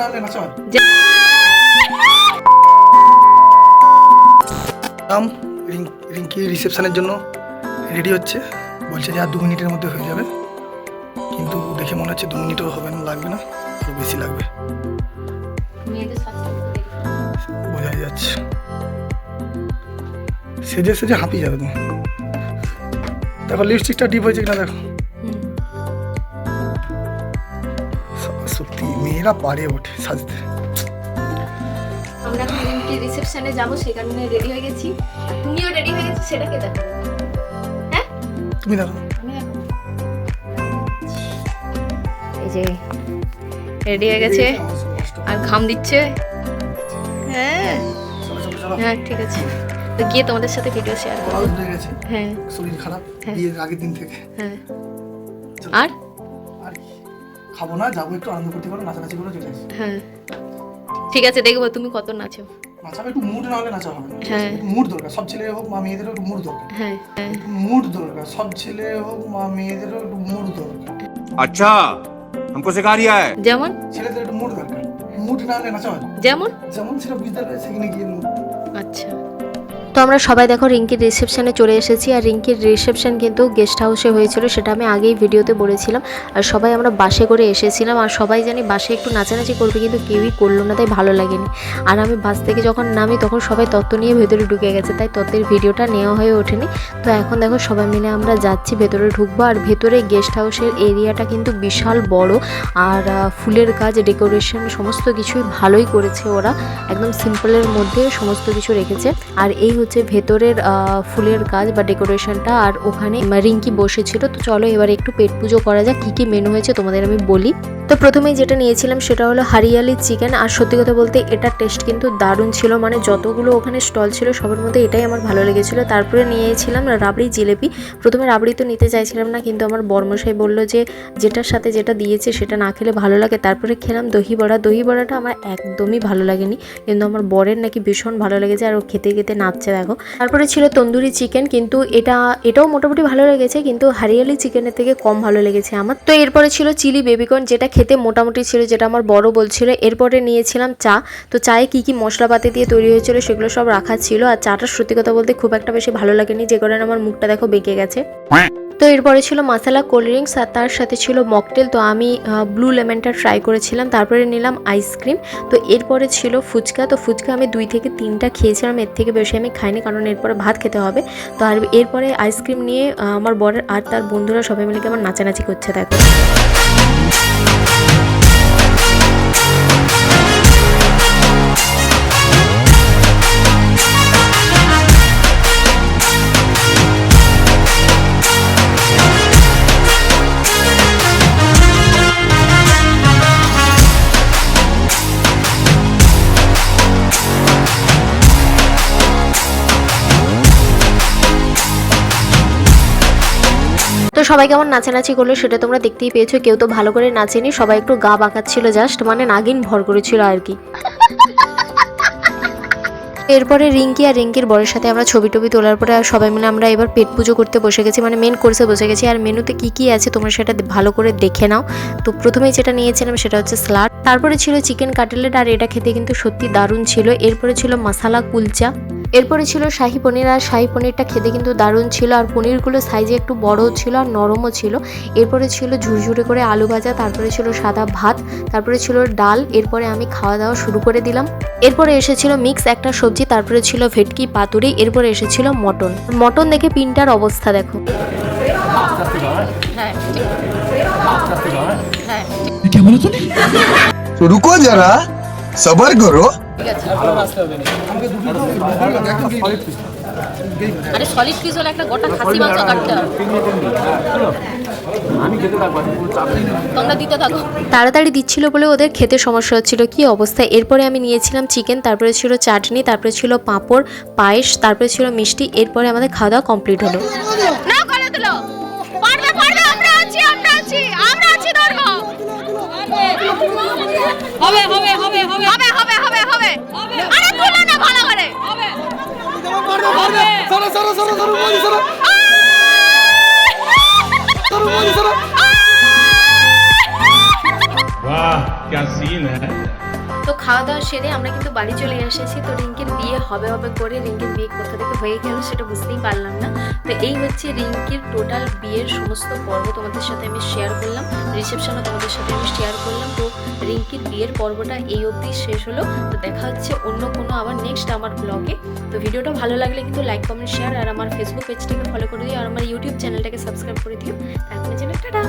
나는 রিঙ্কি রিসেপশনের জন্য রেডি হচ্ছে। বলছে যে আর দু মিনিটের মধ্যে হয়ে যাবে। কিন্তু দেখে মনে হচ্ছে দু মিনিটও হবে না লাগবে না আরও বেশি লাগবে। বোঝাই যাচ্ছে। সেজে সেজে হাঁপিয়ে যাবে তুমি। দেখো লিপস্টিকটা ডিপ হয়েছে কিনা দেখো। মেয়েরা পারে ওঠে সাজতে। আমরা এখন রিঙ্কি রিসেপশনে যাব সেই কারণে রেডি হয়ে গেছি। আর তুমিও রেডি হয়ে গেছো সেটাকে দেখো। হ্যাঁ? তুমি দেখো। এই যে রেডি হয়ে গেছে। আর ঘাম দিচ্ছে। হ্যাঁ। হ্যাঁ ঠিক আছে। তো গিয়ে তোমাদের সাথে ভিডিও শেয়ার করব। হয়ে গেছে। হ্যাঁ। শরীর খারাপ। হ্যাঁ। বিয়ের আগের দিন থেকে। হ্যাঁ। আর? কি? খাবো না যাবো একটু আনন্দ করতে পারো নাচানাচি করে চলে আসি হ্যাঁ ঠিক আছে দেখবো তুমি কত নাচো নাচাবে একটু মুড না হলে নাচা হবে না হ্যাঁ। মুড দরকার সব ছেলে হোক মা মেয়েদেরও একটু মুড দরকার হ্যাঁ হ্যাঁ মুড দরকার সব ছেলে হোক মা মেয়েদেরও একটু মুড দরকার अच्छा हमको सिखा रिया है যেমন ছেলেদের একটু মুড দরকার মুড না হলে নাচা হয় না। যেমন যেমন সেটা বুঝতে পারবে সেখানে গিয়ে mood। আচ্ছা তো আমরা সবাই দেখো রিঙ্কির রিসেপশানে চলে এসেছি, আর রিঙ্কির রিসেপশান কিন্তু গেস্ট হাউসে হয়েছিল, সেটা আমি আগেই ভিডিওতে বলেছিলাম। আর সবাই আমরা বাসে করে এসেছিলাম, আর সবাই জানি বাসে একটু নাচানাচি করবে, কিন্তু কেউই করল না, তাই ভালো লাগেনি। আর আমি বাস থেকে যখন নামি, তখন সবাই তত্ত্ব নিয়ে ভেতরে ঢুকে গেছে, তাই তত্ত্বের ভিডিওটা নেওয়া হয়ে ওঠেনি। তো এখন দেখো সবাই মিলে আমরা যাচ্ছি, ভেতরে ঢুকবো, আর ভেতরে গেস্ট হাউসের এরিয়াটা কিন্তু বিশাল বড়, আর ফুলের কাজ ডেকোরেশন সমস্ত কিছুই ভালোই করেছে ওরা। একদম সিম্পলের মধ্যে সমস্ত কিছু রেখেছে। আর এই হচ্ছে ভেতরের আহ, ফুলের কাজ বা ডেকোরেশনটা আর ওখানে রিঙ্কি বসেছিল। তো চলো এবার একটু পেট পুজো করা যাক কি কি মেনু হয়েছে তোমাদের আমি বলি। তো প্রথমেই যেটা নিয়েছিলাম সেটা হলো হারিয়ালি চিকেন। আর সত্যি কথা বলতে এটার টেস্ট কিন্তু দারুণ ছিল। মানে যতগুলো ওখানে স্টল ছিল, সবার মধ্যে এটাই আমার ভালো লেগেছিল। তারপরে নিয়েছিলাম রাবড়ি জিলেপি। প্রথমে রাবড়ি তো নিতে চাইছিলাম না, কিন্তু আমার বর্মশাই বলল যে যেটার সাথে যেটা দিয়েছে সেটা না খেলে ভালো লাগে। তারপরে খেলাম দহি বড়া। দহি বড়াটা আমার একদমই ভালো লাগেনি, কিন্তু আমার বরের নাকি ভীষণ ভালো লেগেছে আর ও খেতে খেতে নাচছে, দেখো। তারপরে ছিল তন্দুরি চিকেন, কিন্তু এটা, এটাও মোটামুটি ভালো লেগেছে, কিন্তু হারিয়ালি চিকেনের থেকে কম ভালো লেগেছে আমার। তো এরপরে ছিল চিলি বেবিকর্ন, যেটা খেতে মোটামুটি ছিল যেটা আমার বড় বলছিল এরপরে নিয়েছিলাম চা। তো চায়ে কি কি মশলাপাতি দিয়ে তৈরি হয়েছিল সেগুলো সব রাখা ছিল। আর চাটা সত্যি কথা বলতে খুব একটা বেশি ভালো লাগেনি। যে কারণে আমার মুখটা দেখো বেঁকে গেছে। তো এরপরে ছিল মশলা কোল্ড ড্রিঙ্কস আর তার সাথে ছিল মকটেল। তো আমি ব্লু লেমনটা ট্রাই করেছিলাম। তারপরে নিলাম আইসক্রিম তো এরপরে ছিল ফুচকা। তো ফুচকা আমি দুই থেকে তিনটা খেয়েছিলাম এর থেকে বেশি আমি খাইনি কারণ এরপরে ভাত খেতে হবে। তো আর এরপরে আইসক্রিম নিয়ে আমার বরের আর তার বন্ধুরা সবাই মিলে আমার নাচানাচি করছে, দেখো। তো সবাই কেমন নাচানাচি করল সেটা তোমরা দেখতেই পেয়েছ। কেউ তো ভালো করে নাচেনি, সবাই একটু গা বাঁকাচ্ছিল জাস্ট মানে নাগিন ভর করেছিল আর কি। এরপরে রিঙ্কি আর রিঙ্কির বরের সাথে আমরা ছবি টবি তোলার পরে আর সবাই মিলে আমরা এবার পেট পুজো করতে বসে গেছি মানে মেন কোর্সে বসে গেছি। আর মেনুতে কি কি আছে তোমরা সেটা ভালো করে দেখে নাও। তো প্রথমেই যেটা নিয়েছিলাম সেটা হচ্ছে স্লাড তারপরে ছিল চিকেন কাটলেট আর এটা খেতে কিন্তু সত্যি দারুণ ছিল। এরপরে ছিল মশালা কুলচা এরপরে ছিল শাহি পনির আর শাহি পনিরটা খেতে কিন্তু দারুণ ছিল আর পনিরগুলো সাইজে একটু বড় ছিল আর নরমও ছিল। এরপরে ছিল ঝুরঝুরে করে আলু ভাজা তারপরে ছিল সাদা ভাত তারপরে ছিল ডাল এরপরে আমি খাওয়া দাওয়া শুরু করে দিলাম। এরপরে এসেছিল মিক্স একটা সবজি তারপরে ছিল ভেটকি পাতুরি এরপরে এসেছিল মটন। মটন দেখে পিনটার অবস্থা দেখো। রুকো যারা সবার করো। তাড়াতাড়ি দিচ্ছিল বলে ওদের খেতে সমস্যা হচ্ছিল। কি অবস্থা? এরপরে আমি নিয়েছিলাম চিকেন তারপরে ছিল চাটনি তারপরে ছিল পাঁপড় পায়েস তারপরে ছিল মিষ্টি। এরপরে আমাদের খাওয়া দাওয়া কমপ্লিট হলো। হবে হবে হবে হবে। হবে হবে হবে হবে। আরে তুলো না ভালো করে। হবে সেরে আমরা কিন্তু বাড়ি চলে এসেছি। তো রিঙ্কির বিয়ে হবে হবে করে রিঙ্কির বিয়ে কোথা থেকে হয়ে গেল সেটা বুঝতেই পারলাম না। তো এই হচ্ছে রিঙ্কির টোটাল বিয়ের সমস্ত পর্ব তোমাদের সাথে আমি শেয়ার করলাম। রিসেপশনও তোমাদের সাথে আমি শেয়ার করলাম। তো রিঙ্কির বিয়ের পর্বটা এই অবধি শেষ হলো। তো দেখা হচ্ছে অন্য কোনো আবার নেক্সট আমার ব্লগে তো ভিডিওটা ভালো লাগলে কিন্তু লাইক কমেন্ট শেয়ার আর আমার ফেসবুক পেজটাকে ফলো করে দিও। আর আমার ইউটিউব চ্যানেলটাকে সাবস্ক্রাইব করে দিও। তারপরে যাবে টাটা!